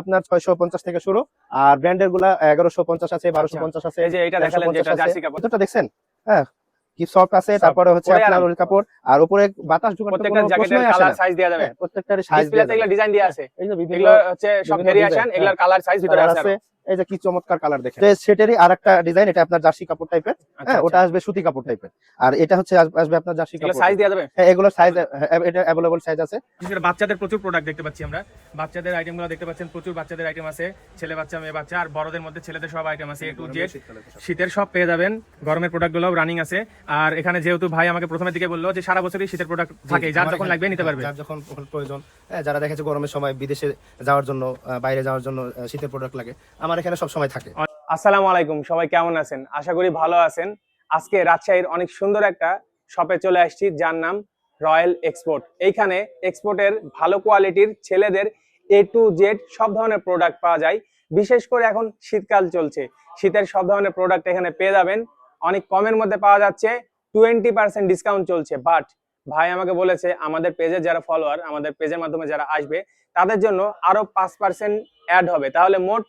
আপনার ছয়শো পঞ্চাশ থেকে শুরু। আর ব্র্যান্ডেরগুলা এগারোশো পঞ্চাশ আছে বারোশো পঞ্চাশ আছে এটা দেখালেন যেটা 1150 আছে। জার্সি কাপড়। ভিতরটা দেখছেন? হ্যাঁ কি সফট আছে তারপরে হচ্ছে আপনার উল কাপড়। আর উপরে বাতাস ঢোকার প্রত্যেকটা জ্যাকেটের কালার সাইজ দেওয়া যাবে। প্রত্যেকটার সাইজ ডিসপ্লেতে এগুলো ডিজাইন দেওয়া আছে। এই যে বিভিন্ন এগুলো হচ্ছে সব ভেরিয়েশন design, কালার সাইজ ভিতরে আছে আছে। এই যে কি চমৎকার কালার দেখেন। সেটারই আরেকটা ডিজাইন এটা আপনার জার্সি কাপড় টাইপের আচ্ছা, হ্যাঁ আচ্ছা। ওটা আসবে সুতি কাপড় টাইপের আর এটা হচ্ছে আসবে আপনার জার্সি কাপড় সাইজ দেওয়া যাবে? হ্যাঁ এগুলোর সাইজ এটা অ্যাভেলেবল সাইজ আছে। বাচ্চাদের প্রচুর প্রোডাক্ট দেখতে পাচ্ছি আমরা। বাচ্চাদের আইটেমগুলো দেখতে পাচ্ছেন প্রচুর বাচ্চাদের আইটেম আছে। ছেলে বাচ্চা মেয়ে বাচ্চা আর বড়দের মধ্যে ছেলেদের সব আইটেম আছে। এ টু জেড শীতের সব পেয়ে যাবেন। গরমের প্রোডাক্টগুলো রানিং আছে। আর এখানে যেহেতু ভাই আমাকে প্রথমের দিকে বলল যে সারা বছরই শীতের প্রোডাক্ট থাকে যার যখন লাগবে নিতে পারবে। যার যখন প্রয়োজন। হ্যাঁ, যারা দেখেছে গরমের সময় বিদেশে যাওয়ার জন্য বাইরে যাওয়ার জন্য শীতের প্রোডাক্ট লাগে। আমার এখানে সব সময় থাকে। আসসালামু আলাইকুম, সবাই কেমন আছেন? আশা করি ভালো আছেন। আজকে রাজশাহীর অনেক সুন্দর একটা শপে চলে আসছি, যার নাম রয়্যাল এক্সপোর্ট এইখানে এক্সপোর্টের ভালো কোয়ালিটির ছেলেদের এ টু জেড সব ধরনের প্রোডাক্ট পাওয়া যায়। বিশেষ করে এখন শীতকাল চলছে। শীতের সব ধরনের প্রোডাক্ট এখানে পেয়ে যাবেন। অনেক কমের মধ্যে পাওয়া যাচ্ছে। টোয়েন্টি পার্সেন্ট ডিসকাউন্ট চলছে। বাট ভাই আমাকে বলেছে, আমাদের পেজের যারা ফলোয়ার আমাদের পেজের মাধ্যমে যারা আসবে, তাদের জন্য আরও পাঁচ পার্সেন্ট অ্যাড হবে। তাহলে মোট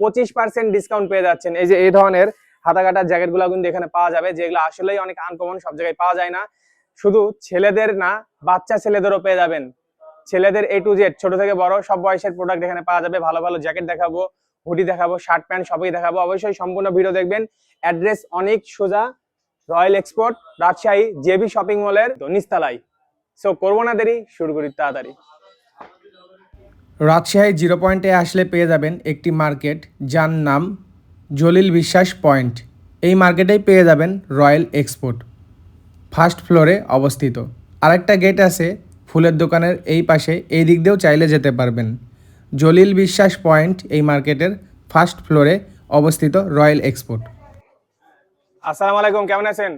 পঁচিশ পার্সেন্ট ডিসকাউন্ট পেয়ে যাচ্ছেন। এই যে এই ধরনের হাতা কাটার জ্যাকেটগুলো কিন্তু এখানে পাওয়া যাবে, যেগুলো আসলেই অনেক আনকমন সব জায়গায় পাওয়া যায় না। শুধু ছেলেদের না, বাচ্চা ছেলেদেরও পেয়ে যাবেন। ছেলেদের এ টু জেড ছোট থেকে বড়, সব বয়সের প্রোডাক্ট এখানে পাওয়া যাবে। ভালো ভালো জ্যাকেট দেখাবো, হুডি দেখাবো শার্ট প্যান্ট সবই দেখাবো। অবশ্যই সম্পূর্ণ ভিডিও দেখবেন। অ্যাড্রেস অনেক সোজা royal export Rajshahi JB shopping মলের নিস্তালাই সো করব না দেরি, শুরু করি তাড়াতাড়ি। রাজশাহী জিরো পয়েন্টে আসলে পেয়ে যাবেন একটি মার্কেট যার নাম জলিল বিশ্বাস পয়েন্ট। এই মার্কেটেই পেয়ে যাবেন রয়্যাল এক্সপোর্ট। ফার্স্ট ফ্লোরে অবস্থিত। আরেকটা গেট আছে ফুলের দোকানের এই পাশে এই দিক দিয়েও চাইলে যেতে পারবেন। জলিল বিশ্বাস পয়েন্ট এই মার্কেটের ফার্স্ট ফ্লোরে অবস্থিত রয়্যাল এক্সপোর্ট। আসসালামু আলাইকুম কেমন আছেন?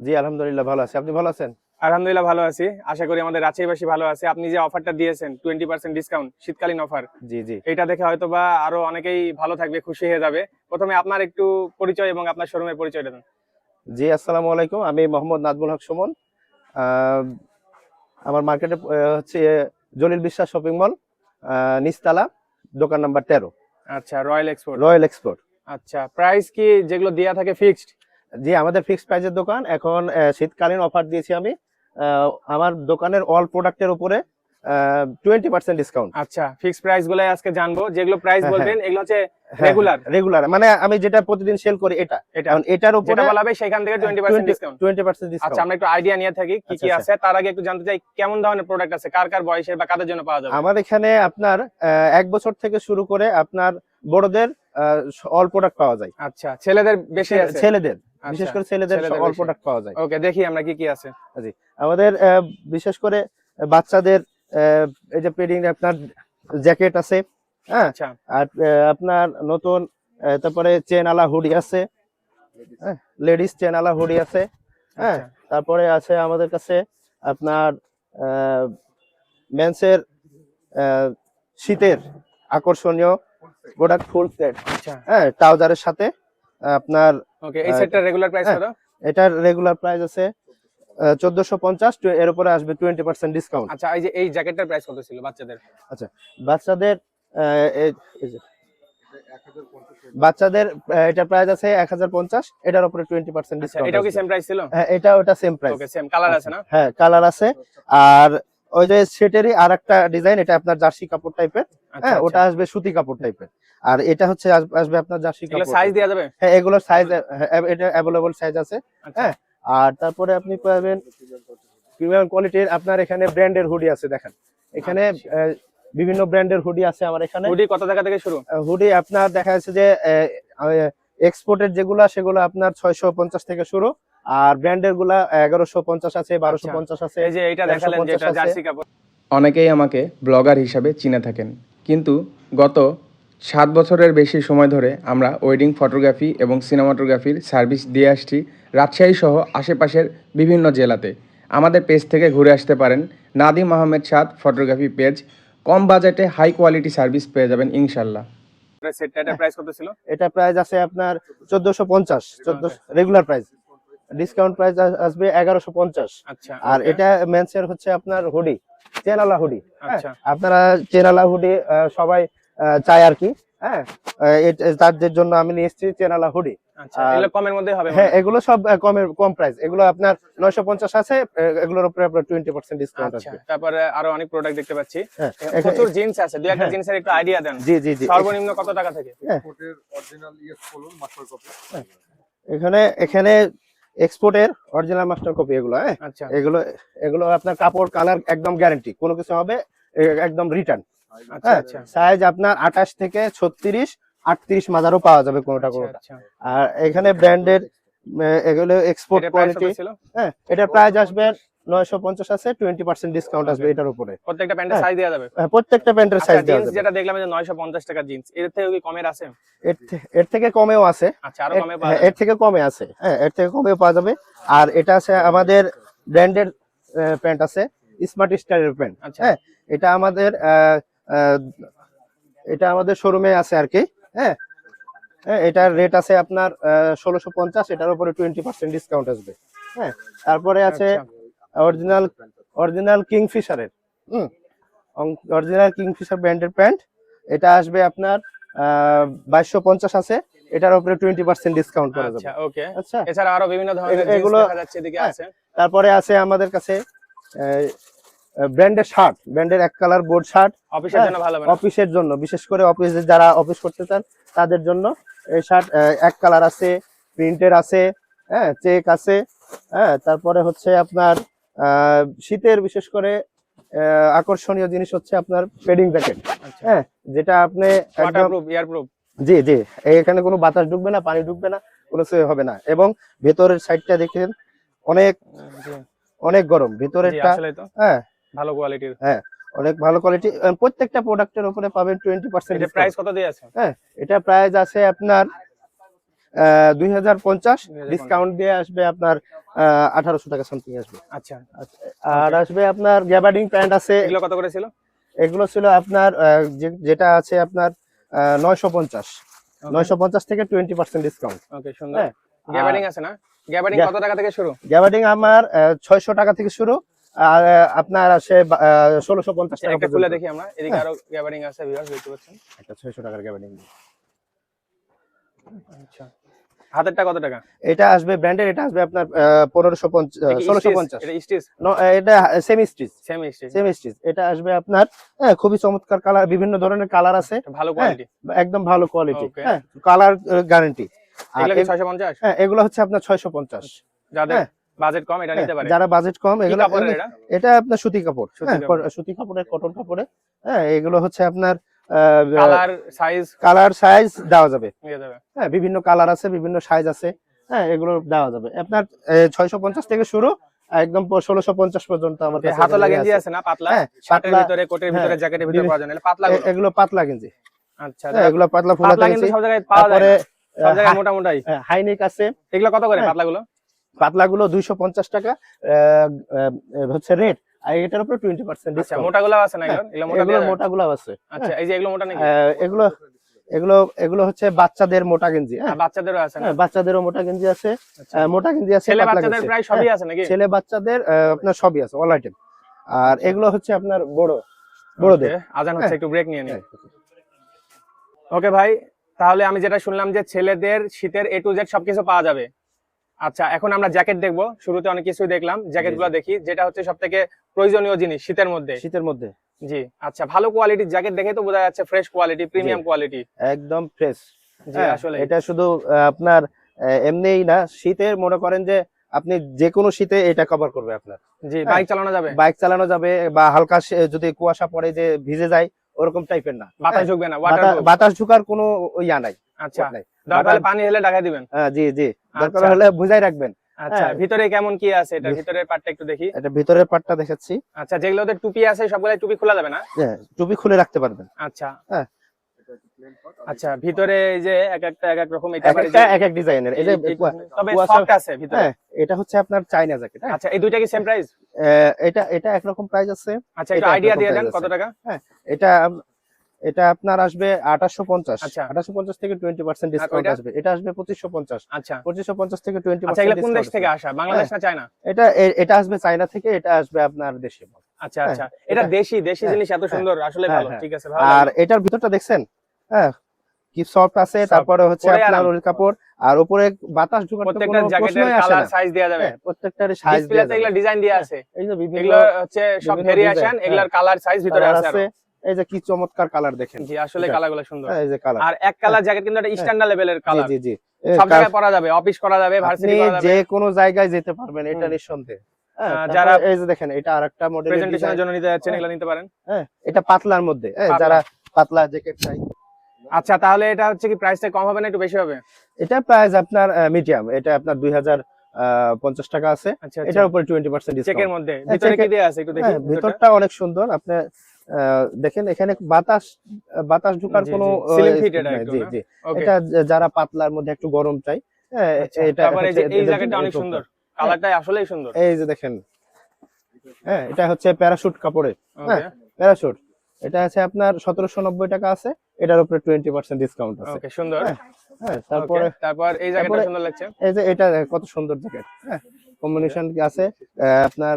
জি আলহামদুলিল্লাহ ভালো আছি। আপনি ভালো আছেন? আলহামদুলিল্লাহ ভালো আছি। আশা করি আমাদের রাজশাহীবাসী ভালো আছে। আপনি যে অফারটা দিয়েছেন টোয়েন্টি পার্সেন্ট ডিসকাউন্ট শীতকালীন অফার জি জি। এটা দেখে হয়তো বা আরও অনেকেই ভালো থাকবে খুশি হয়ে যাবে। প্রথমে আপনার একটু পরিচয় এবং আপনার শোরুমের পরিচয়টা দেন। জি আসসালামু আলাইকুম। আমি মোহাম্মদ নাজমুল হক সুমন। আমার মার্কেটে হচ্ছে জলিল বিশ্বাস শপিং মল নিস্তালা দোকান নাম্বার তেরো। আচ্ছা রয়্যাল এক্সপোর্ট রয়্যাল এক্সপোর্ট আচ্ছা প্রাইস কি যেগুলো দেয়া থাকে ফিক্সড জি আমাদের ফিক্সড প্রাইসের দোকান। এখন শীতকালীন অফার দিয়েছি আমি। আমার দোকানের অল প্রোডাক্টের উপরে টোয়েন্টি পার্সেন্ট ডিসকাউন্ট আচ্ছা ফিক্সড প্রাইস গুলাই আজকে জানব। যেগুলো প্রাইস হ্যাঁ, বলবেন এগুলো হচ্ছে রেগুলার রেগুলার মানে আমি যেটা প্রতিদিন সেল করি এটা। এটা। এটার উপরে যেটা বলা হবে সেখান থেকে twenty percent discount twenty percent আচ্ছা ডিসকাউন্ট আমরা একটু আইডিয়া নিয়ে থাকি কি কি আচ্ছা, আছে। তার আগে একটু জানতে চাই কেমন ধরনের প্রোডাক্ট আছে? কার কার বয়সের বা কাদের জন্য পাওয়া যাবে? আমার এখানে আপনার এক বছর থেকে শুরু করে আপনার বড়দের অল প্রোডাক্ট পাওয়া যায়। আচ্ছা ছেলেদের বেশি আছে? ছেলেদের। বিশেষ করে ছেলেদের বেশি। প্রোডাক্ট পাওয়া যায়। ওকে দেখি আমরা কি কি আছে। জি আমাদের বিশেষ করে বাচ্চাদের এই যে পেডিং আপনার জ্যাকেট আছে হ্যাঁ? আচ্ছা। আর আপনার নতুন তারপরে চেন আলা হুডি আছে লেডিস চেন আলা হুডি আছে হ্যাঁ? আচ্ছা। তারপরে আছে আমাদের কাছে আপনার মেন্সের শীতের আকর্ষণীয় প্রোডাক্ট ফুল সেট আচ্ছা। হ্যাঁ? ট্রাউজারের সাথে। আপনার ওকে এই আহ, সেটটার রেগুলার প্রাইস। কত? এটার রেগুলার প্রাইস আছে চোদ্দশো পঞ্চাশ এর উপরে আসবে টোয়েন্টি পার্সেন্ট ডিসকাউন্ট আচ্ছা এই যে এই জ্যাকেটটার প্রাইস কত ছিল বাচ্চাদের? বাচ্চাদের এই যে- বাচ্চাদের এটা প্রাইস আছে এক হাজার পঞ্চাশ এটার উপরে টোয়েন্টি পার্সেন্ট আচ্ছা ডিসকাউন্ট এটাও কি সেম প্রাইস ছিল? হ্যাঁ এটা ওটা same price okay same colour আছে না? হ্যাঁ কালার আছে। আর ওই যে সেটেরই আর একটা ডিজাইন এটা আপনার জার্সি কাপড় টাইপের আচ্ছা হ্যাঁ ওটা ওটা আসবে সুতি কাপড় টাইপের আর এটা হচ্ছে আসবে আপনার জার্সি কাপড় সাইজ দেওয়া যাবে? হ্যাঁ এগুলোর সাইজ এটা অ্যাভেলেবল সাইজ আছে। আচ্ছা। হ্যাঁ আর তারপরে আপনি পাবেন প্রিমিয়াম কোয়ালিটির আপনার এখানে ব্র্যান্ডের হুডি আছে দেখেন। এখানে বিভিন্ন ব্র্যান্ডের হুডি আছে আমার এখানে। হুডি কত টাকা থেকে শুরু? হুডি আপনার দেখা যাচ্ছে যে এক্সপোর্টের যেগুলা সেগুলো আপনার ছয়শো পঞ্চাশ থেকে শুরু। আর ব্র্যান্ডেরগুলা এগারোশো পঞ্চাশ আছে বারোশো আচ্ছা। পঞ্চাশ আছে এই যে এইটা দেখালেন যেটা জার্সি কাপড়। অনেকেই আমাকে ব্লগার হিসাবে চিনে থাকেন। কিন্তু গত সাত বছরের বেশি সময় ধরে আমরা ওয়েডিং ফটোগ্রাফি এবং সিনেমাটোগ্রাফির সার্ভিস দিয়ে আসছি রাজশাহী সহ আশেপাশের বিভিন্ন জেলাতে। আমাদের পেজ থেকে ঘুরে আসতে পারেন নাদিম আহমেদ সাদ ফটোগ্রাফি পেজ। কম বাজেটে হাই কোয়ালিটি সার্ভিস পেয়ে যাবেন ইনশাল্লাহ। এটার প্রাইস কত ছিল? এটা প্রাইস আছে আপনার চোদ্দশো পঞ্চাশ চোদ্দশো রেগুলার প্রাইস ডিসকাউন্ট প্রাইস আসবে এগারোশো পঞ্চাশ। আচ্ছা আর এটা মেন্সের হচ্ছে আপনার হুডি চেনালা হুডি আচ্ছা। আপনারা চেনালা হুডি সবাই চায় আর কি হ্যাঁ? তাদের জন্য আমি নিয়ে এসেছি চেনালা হুডি আচ্ছা কমের মধ্যে হবে হ্যাঁ এগুলো সব কমের কম প্রাইস এগুলো আপনার নয়শো পঞ্চাশ আছে এগুলোর উপরে আপনার টোয়েন্টি পার্সেন্ট ডিসকাউন্ট আচ্ছা আসবে। তারপরে আরও অনেক প্রোডাক্ট দেখতে পাচ্ছি। হ্যাঁ, প্রচুর জিন্স আছে। দুই একটা হ্যাঁ। জিন্সের একটু আইডিয়া দেন। জি জি জি। সর্বনিম্ন কত টাকা থেকে? এক্সপোর্টের অরিজিনাল ইয়েস বলুন মাস্টার কপি এখানে এখানে এক্সপোর্টের অরিজিনাল মাস্টার কপি এগুলো হ্যাঁ? আচ্ছা এগুলো এগুলো আপনার কাপড় কালার একদম গ্যারান্টি কোনো কিছু হবে একদম রিটার্ন আচ্ছা হ্যাঁ? আচ্ছা। সাইজ আপনার আঠাশ থেকে ছত্রিশ আটত্রিশ মাজারও পাওয়া যাবে কোনোটা আচ্ছা, কোনোটা। আচ্ছা। আর এখানে ব্র্যান্ডের এগুলো এক্সপোর্ট কোয়ালিটি হ্যাঁ? এটার প্রাইস আসবে নয়শো পঞ্চাশ আছে টোয়েন্টি পার্সেন্ট ডিসকাউন্ট আসবে এটার উপরে। প্রত্যেকটা প্যান্টের হ্যাঁ। সাইজ দেওয়া যাবে। হ্যাঁ, প্রত্যেকটা প্যান্টের আচ্ছা সাইজ দেওয়া যাবে। যেটা দেখলাম যে 950 টাকা জিন্স এর থেকে কি কমের আছে? এর থেকে কমেও আছে। আচ্ছা আরও কমে পাওয়া হ্যাঁ, এর থেকে কমে আছে। হ্যাঁ এর থেকে কমেও পাওয়া যাবে। আর এটা আছে আমাদের ব্র্যান্ডের প্যান্ট আছে স্মার্ট স্টাইলের প্যান্ট। আচ্ছা। হ্যাঁ এটা আমাদের এটা আমাদের শোরুমে আছে আর কি। হ্যাঁ হ্যাঁ এটার রেট আছে আপনার ষোলোশো পঞ্চাশ এটার উপরে টোয়েন্টি পার্সেন্ট ডিসকাউন্ট আসবে। হ্যাঁ তারপরে আছে আচ্ছা। অরিজিনাল অরিজিনাল কিংফিশারের হুম। অরিজিনাল কিংফিশার ব্র্যান্ডের প্যান্ট এটা আসবে আপনার বাইশশো পঞ্চাশ আছে। এটার উপরে টোয়েন্টি পার্সেন্ট ডিসকাউন্ট করা যাবে। আচ্ছা ওকে। আচ্ছা। এছাড়া আরও বিভিন্ন ধরনের এগুলো- দেখা যাচ্ছে এদিকে হ্যাঁ। আছে। তারপরে আছে আমাদের কাছে ব্র্যান্ডের শার্ট ব্র্যান্ডের এক কালার বোর্ড শার্ট অফিসের জন্য ভালো অফিসের জন্য। বিশেষ করে অফিসে যারা অফিস করতে চান তাদের জন্য এই শার্ট এক কালার আছে প্রিন্টের আছে হ্যাঁ চেক আছে হ্যাঁ। তারপরে হচ্ছে আপনার শীতের বিশেষ করে আকর্ষণীয় জিনিস হচ্ছে আপনার পেডিং জ্যাকেট আচ্ছা। হ্যাঁ যেটা আপনি জি জি এখানে কোনো বাতাস ঢুকবে না পানি ঢুকবে না কোনো হবে না। এবং ভেতরের সাইডটা দেখেন অনেক অনেক গরম। ভেতরেরটা হ্যাঁ। ভালো কোয়ালিটির অনেক ভালো কোয়ালিটি প্রত্যেকটা প্রোডাক্টের উপরে পাবেন টোয়েন্টি পার্সেন্ট প্রাইস কত দিয়ে আছে? হ্যাঁ এটা প্রাইস আছে আপনার দুই হাজার পঞ্চাশ ডিসকাউন্ট দিয়ে আসবে আপনার আঠারোশো টাকা সামথিং আসবে। আচ্ছা। আর আসবে আপনার গ্যাবার্ডিং প্যান্ট আছে। এগুলো কত করে ছিল? এগুলো ছিল আপনার যেটা আছে আপনার নয়শো পঞ্চাশ। নয়শো পঞ্চাশ থেকে টোয়েন্টি পার্সেন্ট ডিসকাউন্ট ওকে সুন্দর। হ্যাঁ। গ্যাবার্ডিং আছে না? গ্যাবার্ডিং কত টাকা থেকে শুরু? গ্যাবার্ডিং আমার ছয়শো টাকা থেকে শুরু। আর আপনার আসে ষোলোশো পঞ্চাশ টাকা খুলে দেখি আমরা। এদিকে আরও গ্যাবার্ডিং আছে ভিউয়ার্স দেখতে পাচ্ছেন। একটা ছয়শো টাকার গ্যাবার্ডিং আচ্ছা। হাতেরটা কত টাকা? এটা আসবে ব্র্যান্ডের এটা আসবে আপনার পনেরোশো পঞ্চাশ ষোলোশো পঞ্চাশ। এটা স্টিচ এটা semi stitch semi stitch semi stitch এটা আসবে আপনার হ্যাঁ খুবই চমৎকার কালার বিভিন্ন ধরনের কালার আছে। ভালো কোয়ালিটি একদম ভালো কোয়ালিটি হ্যাঁ কালার গ্যারান্টি আর 650 হ্যাঁ এগুলো হচ্ছে আপনার ছয়শো পঞ্চাশ। যাদের হ্যাঁ। বাজেট কম এটা নিতে পারে। যারা বাজেট কম এগুলো এটা? আপনার সুতি কাপড়। সুতি হ্যাঁ, সুতি কাপড়ের কটন কাপড়ে। হ্যাঁ এগুলো হচ্ছে আপনার কালার সাইজ কালার সাইজ দেওয়া যাবে। হ্যাঁ বিভিন্ন কালার আছে বিভিন্ন সাইজ আছে। হ্যাঁ এগুলো দেওয়া যাবে। আপনার ছয়শো পঞ্চাশ থেকে শুরু একদম ষোলোশো পঞ্চাশ পর্যন্ত আমার কাছে হাতও লাগে আছে। না পাতলা? হ্যাঁ, শার্টের ভিতরে কোটের ভিতরে হ্যাঁ, জ্যাকেটের ভিতরে পাওয়া যায় পাতলা এগুলো পাতলা গেঞ্জি। আচ্ছা হ্যাঁ, এগুলো পাতলা ফুলা গেঞ্জি সব জায়গায় পাওয়া যায় সব জায়গায় মোটা মোটাই হাইনেক আছে। এগুলো কত করে। পাতলাগুলো? পাতলাগুলো দুইশো পঞ্চাশ টাকা আহ, আহ, হচ্ছে রেট আর এটার উপরে আচ্ছা মোটাগুলো আছে না এগুলো এগুলো মোটা এগুলো? আছে? আচ্ছা এই যে এগুলো মোটা নাকি? এগুলো এগুলো এগুলো হচ্ছে বাচ্চাদের মোটা গেঞ্জি হ্যাঁ। বাচ্চাদেরও আছে হ্যাঁ, বাচ্চাদেরও মোটা গেঞ্জি আছে। আচ্ছা। মোটা গেঞ্জি আছে ছেলে বাচ্চাদের প্রায় সবই আছে নাকি? হ্যাঁ, ছেলে বাচ্চাদের আপনার সবই আছে অল আইটেম আর এগুলো হচ্ছে আপনার বড় বড়দের। আজান হচ্ছে হ্যাঁ। একটু ব্রেক নিয়ে নিই। হ্যাঁ। ওকে ভাই তাহলে আমি যেটা শুনলাম যে ছেলেদের শীতের এ টু জেড সবকিছু পাওয়া যাবে। আচ্ছা এখন আমরা জ্যাকেট দেখব। শুরুতে অনেক কিছুই দেখলাম। জ্যাকেটগুলো দেখি যেটা হচ্ছে সব থেকে প্রয়োজনীয় জিনিস শীতের মধ্যে। শীতের মধ্যে। জি আচ্ছা ভালো কোয়ালিটির জ্যাকেট দেখে তো বোঝা যাচ্ছে ফ্রেশ কোয়ালিটি প্রিমিয়াম কোয়ালিটি একদম ফ্রেশ জি আসলে এটা শুধু আপনার এমনিই না শীতের মনে করেন যে আপনি যে কোনো শীতে এটা কভার করবে আপনার। জি হ্যাঁ। বাইক চালানো যাবে। বাইক চালানো যাবে বা হালকা যদি কুয়াশা পড়ে যে ভিজে যায় ওরকম টাইপের না। বাতাস হ্যাঁ, ঢুকবে না বাতাস ঢুকার কোনো ইয়া নাই আচ্ছা দরকার পানি হলে ঢাকা দিবেন। হ্যাঁ, জি জি। দরকার আচ্ছা। হলে বুঝাই রাখবেন। আচ্ছা হ্যাঁ। ভিতরে কেমন কি আছে? এটা ভিতরের পার্টটা একটু দেখি। এটা ভিতরের পার্টটা দেখাচ্ছি। আচ্ছা যেগুলোতে টুপি আছে সবগুলো টুপি খোলা যাবে না? হ্যাঁ টুপি খুলে রাখতে পারবেন। আচ্ছা। হ্যাঁ। আচ্ছা ভিতরে এই যে এক একটা এক এক রকম এটা এক একটা এক এক ডিজাইনের এই যে তবে সফট আছে ভিতরে। হ্যাঁ এটা হচ্ছে আপনার চাইনা জ্যাকেট হ্যাঁ। আচ্ছা এই দুইটা কি সেম প্রাইস এটা এটা একরকম প্রাইস আছে। আচ্ছা এটা আইডিয়া দিয়ে দেন কত। টাকা? এটা এটা আপনার আসবে আঠাশশো পঞ্চাশ। আচ্ছা। আঠাশশো পঞ্চাশ থেকে টোয়েন্টি পার্সেন্ট ডিসকাউন্ট আসবে। এটা আসবে পঁচিশশো পঞ্চাশ। আচ্ছা। পঁচিশশো পঞ্চাশ থেকে টোয়েন্টি আচ্ছা কোন দেশ থেকে আসা? বাংলাদেশ হ্যাঁ। না চায়না? এটা এটা আসবে চাইনা থেকে এটা আসবে আপনার দেশে আচ্ছা আচ্ছা। এটা দেশি দেশি হ্যাঁ, জিনিস এত হ্যাঁ, সুন্দর আসলে হ্যাঁ, ভালো। হ্যাঁ। ঠিক আছে আর এটার ভিতরটা দেখছেন? হ্যাঁ কি সফট আছে তারপরে হচ্ছে আপনার। উল কাপড় আর উপরে বাতাস ঢোকার প্রত্যেকটা জ্যাকেটের কালার সাইজ দেওয়া যাবে। হ্যাঁ, প্রত্যেকটার সাইজ ডিসপ্লেতে এগুলা ডিজাইন দেওয়া আছে। এই যে বিভিন্ন এগুলো হচ্ছে সব ভেরিয়েশন এগুলার কালার সাইজ ভিতরে আছে এই যে কি চমৎকার কালার দেখেন। জি আসলে। কালারগুলো সুন্দর। হ্যাঁ, এই যে কালার আর এক কালার জ্যাকেট কিন্তু একটা স্ট্যান্ডার্ড লেভেলের কালার জি জি সব জায়গায় পরা যাবে অফিস করা যাবে ভার্সিটি করা যাবে। যে কোনো জায়গায় যেতে পারবেন এটা। নিঃসন্দেহে। হ্যাঁ, যারা- এই যে দেখেন এটা আরেকটা মডেলের প্রেজেন্টেশনের জন্য নিতে যাচ্ছেন হ্যাঁ। এগুলো নিতে পারেন। হ্যাঁ এটা পাতলার মধ্যে। হ্যাঁ, যারা পাতলা জ্যাকেট চাই। আচ্ছা তাহলে এটা হচ্ছে কি প্রাইসটা কম হবে না একটু বেশি হবে? এটা প্রাইস আপনার মিডিয়াম এটা আপনার দুই হাজার পঞ্চাশ টাকা আছে। আচ্ছা এটার উপরে টোয়েন্টি পার্সেন্ট চেকের মধ্যে। হ্যাঁ, ভিতরে কি দেয়া আছে একটু দেখি হ্যাঁ ভিতরটা। অনেক সুন্দর। আপনি দেখেন এখানে বাতাস বাতাস ঢোকার কোনো জি। জি এটা যারা পাতলার মধ্যে একটু গরম চাই হ্যাঁ আচ্ছা, এটা এই জ্যাকেটটা অনেক সুন্দর। কালারটাই আসলেই সুন্দর। এই যে দেখেন হ্যাঁ এটা হচ্ছে প্যারাশুট কাপড়ের। হ্যাঁ প্যারাশুট এটা আছে আপনার সতেরোশো নব্বই টাকা আছে। এটার উপরে টোয়েন্টি পার্সেন্ট ডিসকাউন্ট আছে। ওকে সুন্দর। হ্যাঁ, হ্যাঁ তারপরে তারপরে এই তারপরে- সুন্দর লাগছে? এই যে এটা কত সুন্দর জ্যাকেট হ্যাঁ কম্বিনেশন আছে আপনার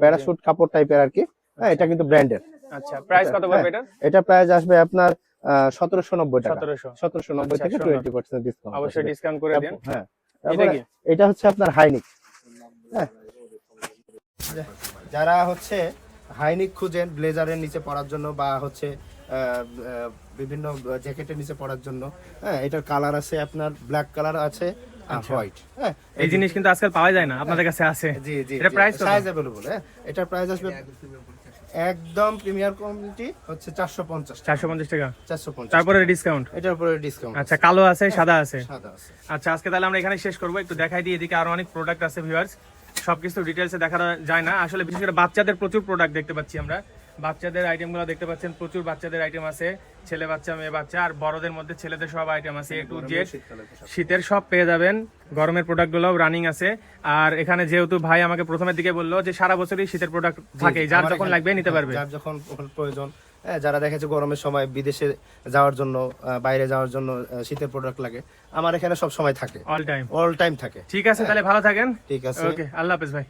প্যারাশুট কাপড় টাইপের আর কি। হ্যাঁ এটা কিন্তু ব্র্যান্ডের আচ্ছা প্রাইস কত পড়বে হ্যাঁ, এটার এটা প্রাইস আসবে আপনার সতেরোশো নব্বই টাকা। 1700 সতেরোশো নব্বই আচ্ছা, থেকে সুন্দর। টোয়েন্টি পার্সেন্ট ডিসকাউন্ট অবশ্যই ডিসকাউন্ট করে দিন। হ্যাঁ এটা কি? এটা হচ্ছে আপনার হাইনিক হ্যাঁ। যারা হচ্ছে হাইনিক খুঁজেন ব্লেজারের নিচে পরার জন্য বা হচ্ছে আহ, আহ, বিভিন্ন জ্যাকেটের নিচে পরার জন্য হ্যাঁ এটার কালার আছে আপনার ব্ল্যাক কালার আছে আর হোয়াইট হ্যাঁ এই জিনিস কিন্তু আজকাল পাওয়া যায় না আপনাদের কাছে আছে জি জি এটা price কত? সাইজ अवेलेबल হ্যাঁ এটার প্রাইস আসবে একদম প্রিমিয়ার কোয়ালিটি হচ্ছে 450 চারশো পঞ্চাশ টাকা 450 তারপরে ডিসকাউন্ট এটার উপরে ডিসকাউন্ট আচ্ছা কালো আছে সাদা আছে সাদা আছে আচ্ছা আজকে তাহলে আমরা এখানে শেষ করবো একটু দেখাই দিই এদিকে আরো অনেক প্রোডাক্ট আছে ভিউয়ার্স সবকিছু ডিটেলসে দেখা যায় না। আসলে বিশেষ করে বাচ্চাদের প্রচুর প্রোডাক্ট দেখতে পাচ্ছি আমরা। বাচ্চাদের আইটেমগুলো দেখতে পাচ্ছেন প্রচুর বাচ্চাদের আইটেম আছে। ছেলে বাচ্চা মেয়ে বাচ্চা আর বড়দের মধ্যে ছেলেদের সব আইটেম আছে। এ টু জেড শীতের সব পেয়ে যাবেন। গরমের প্রোডাক্টগুলো রানিং আছে। আর এখানে যেহেতু ভাই আমাকে প্রথমের দিকে বলল যে সারা বছরই শীতের প্রোডাক্ট থাকে যার যখন লাগবে নিতে পারবে। যার যখন প্রয়োজন হ্যাঁ, যারা দেখেছে গরমের সময় বিদেশে যাওয়ার জন্য বাইরে যাওয়ার জন্য শীতের প্রোডাক্ট লাগে আমার এখানে সব সময় থাকে। অল টাইম অল টাইম থাকে। ঠিক আছে তাহলে ভালো থাকেন। ঠিক আছে। ওকে আল্লাহ হাফেজ ভাই।